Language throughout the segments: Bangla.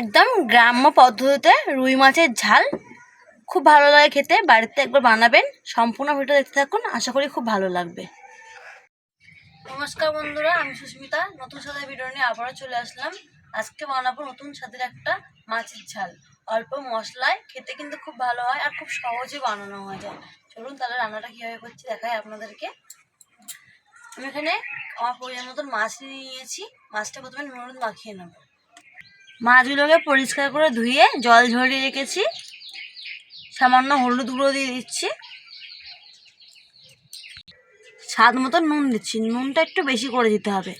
একদম গ্রাম্য পদ্ধতিতে রুই মাছের ঝাল। খুব ভালো লাগে খেতে, বাড়িতে একবার বানাবেন। সম্পূর্ণ ভিডিও দেখতে থাকুন, আশা করি খুব ভালো লাগবে। নমস্কার বন্ধুরা, আমি সুস্মিতা। নতুন সাথে ভিডিও নিয়ে আবারও চলে আসলাম। আজকে বানাবো নতুন স্বাদের একটা মাছের ঝাল। অল্প মশলায় খেতে কিন্তু খুব ভালো হয় আর খুব সহজে বানানো হয়ে যায়। চলুন তাহলে রান্নাটা কীভাবে করছি দেখাই আপনাদেরকে। আমি এখানে আমার পরিমাণ মতন মাছ নিয়েছি। মাছটা প্রথমে নুন মাখিয়ে নেব। মাছগুলোকে পরিষ্কার করে ধুয়ে জল ঝরিয়ে রেখেছি। সামান্য হলুদ গুঁড়ো দিয়ে দিচ্ছি। স্বাদ মতো নুন দিচ্ছি। নুনটা একটু বেশি করে দিতে হবে।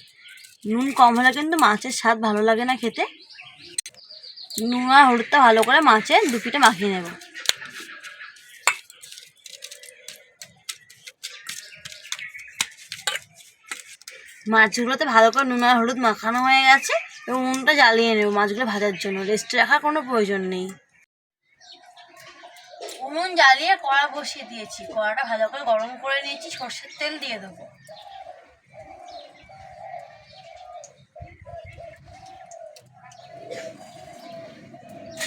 নুন কম হলে কিন্তু মাছের স্বাদ ভালো লাগে না খেতে। নুন আর হলুদটা ভালো করে মাছে দু পিঠে মাখিয়ে নেব। মাছগুলোতে ভালো করে নুন আর হলুদ মাখানো হয়ে গেছে। এবং উনুনটা জ্বালিয়ে নেব মাছগুলো ভাজার জন্য। রেস্টে রাখার কোনো প্রয়োজন নেই। উনুন জ্বালিয়ে কড়া বসিয়ে দিয়েছি। কড়াটা ভালো করে গরম করে নিয়েছি, সর্ষের তেল দিয়ে দেবো।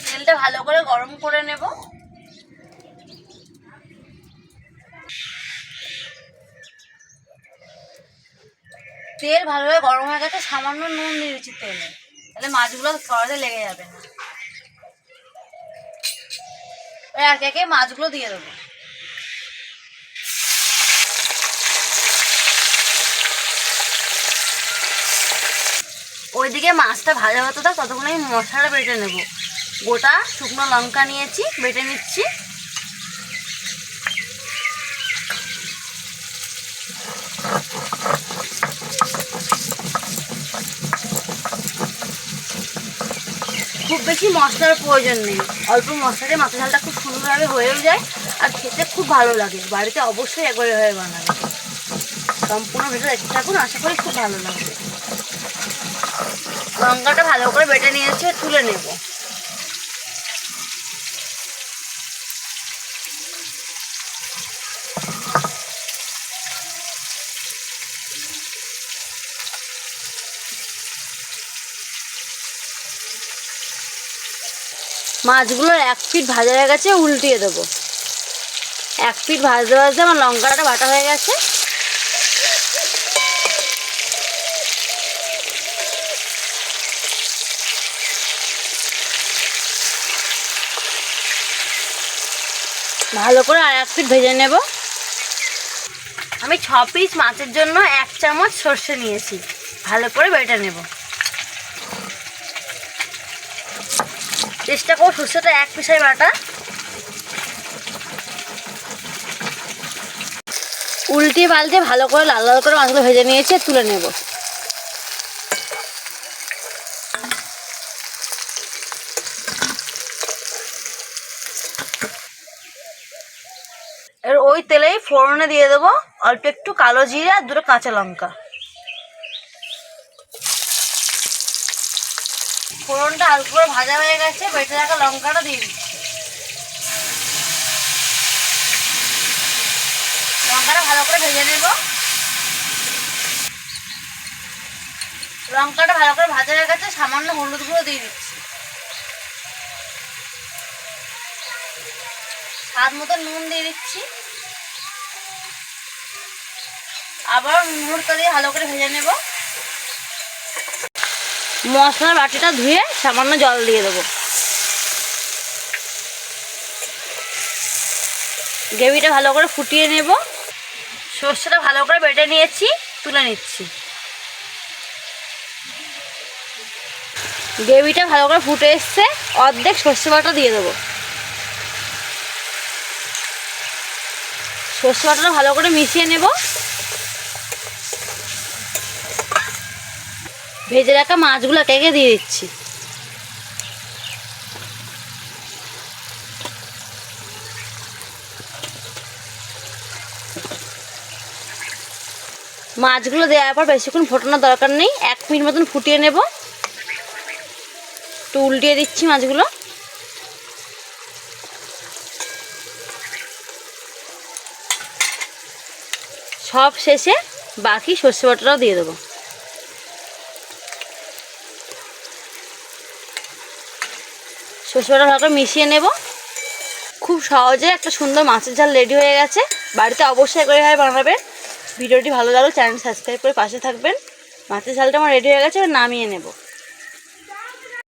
তেলটা ভালো করে গরম করে নেব। তেল ভালোভাবে গরম হয়ে গেছে, সামান্য নুন দিয়ে দিচ্ছি তেলে। তাহলে মাছগুলো কড়াতে লেগে যাবে না। একে একে মাছগুলো দিয়ে দেবো। ওইদিকে মাছটা ভাজা হতো থাক, ততক্ষণ আমি মশলাটা বেটে নেব। গোটা শুকনো লঙ্কা নিয়েছি, বেটে নিচ্ছি। খুব বেশি মশলার প্রয়োজন নেই। অল্প মশলাতে মাথা ঝালটা খুব সুন্দরভাবে হয়েও যায় আর খেতে খুব ভালো লাগে। বাড়িতে অবশ্যই একবার এভাবে বানাবে। সম্পূর্ণ ভেতরে দেখতে থাকুন, আশা করি খুব ভালো লাগবে। লঙ্কাটা ভালো করে বেটে নিয়েছে, তুলে নেব। মাছগুলোর এক পিঠ ভাজা হয়ে গেছে, উল্টিয়ে দেবো। এক পিঠ ভাজতে ভাজতে আমার লঙ্কাটা বাটা হয়ে গেছে। ভালো করে আর এক পিঠ ভেজে নেব। আমি ছ পিস মাছের জন্য এক চামচ সর্ষে নিয়েছি। ভালো করে বেটে নেব। চেষ্টা করো সর্ষেটা এক পিসাই বাটা উল্টে পাল্টে ভালো করে লাল লাল করে মাছগুলো ভেজে নিয়েছে তুলে নেব। এর ওই তেলেই ফোড়নে দিয়ে দেবো অল্প একটু কালো জিরে আর দুটো কাঁচা লঙ্কা। ফোড়নটা হালকা করে ভাজা হয়ে গেছে, বেটে রাখা লঙ্কাটা দিয়ে দিচ্ছি। লঙ্কাটা ভালো করে ভেজে নেব। লঙ্কাটা ভালো করে ভাজা হয়ে গেছে, সামান্য হলুদ গুঁড়ো দিয়ে দিচ্ছি। স্বাদ মতো নুন দিয়ে দিচ্ছি। আবার নুনটা দিয়ে ভালো করে ভেজে নেব। মশলার বাটিটা ধুয়ে সামান্য জল দিয়ে দেবো। গ্রেভিটা ভালো করে ফুটিয়ে নেব। সর্ষেটা ভালো করে বেটে নিয়েছি, তুলে নিচ্ছি। গ্রেভিটা ভালো করে ফুটে এসছে, অর্ধেক সর্ষে বাটা দিয়ে দেবো। সর্ষে বাটাটা ভালো করে মিশিয়ে নেব। ভেজে রাখা মাছগুলো কেকে দিয়ে দিচ্ছি। মাছগুলো দেওয়ার পর বেশিক্ষণ ফোটানোর দরকার নেই। এক মিনিট মতন ফুটিয়ে নেব। একটু উল্টিয়ে দিচ্ছি মাছগুলো। সব শেষে বাকি সর্ষে বাটাটাও দিয়ে দেবো। সর্ষে ভালো করে মিশিয়ে নেব। খুব সহজে একটা সুন্দর মাছের ঝাল রেডি হয়ে গেছে। বাড়িতে অবশ্যই করে হয় বানাবেন। ভিডিওটি ভালো লাগলে চ্যানেল সাবস্ক্রাইব করে পাশে থাকবেন। মাছের ঝালটা আমার রেডি হয়ে গেছে নামিয়ে নেব।